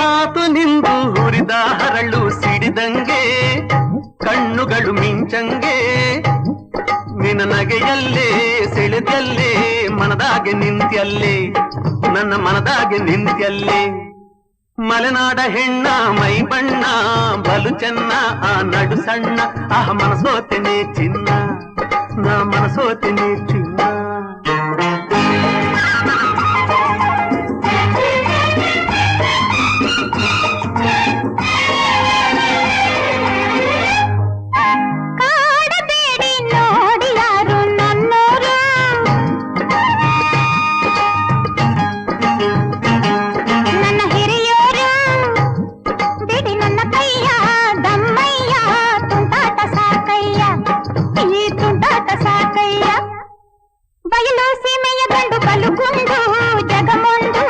ಮಾತು ನಿಂದು ಹುರಿದ ಹರಳು ಸಿಡಿದಂಗೆ, ಕಣ್ಣುಗಳು ಮಿಂಚಂಗೆ. ನಿನ್ನ ನಗೆಯಲ್ಲೇ, ಸೆಳೆದಲ್ಲೇ, ಮನದಾಗೆ ನಿಂತ್ಯಲ್ಲೇ, ನನ್ನ ಮನದಾಗೆ ನಿಂತ್ಯಲ್ಲೇ. ಮಲೆನಾಡ ಹೆಣ್ಣ, ಮೈ ಬಣ್ಣ, ಬಲು ಚೆನ್ನ, ಆ ನಡು ಸಣ್ಣ ಆ ಮನಸೋತೆನೆ ಚಿನ್ನ, ನಾ ಮನಸೋತೆನೆ Go ahead.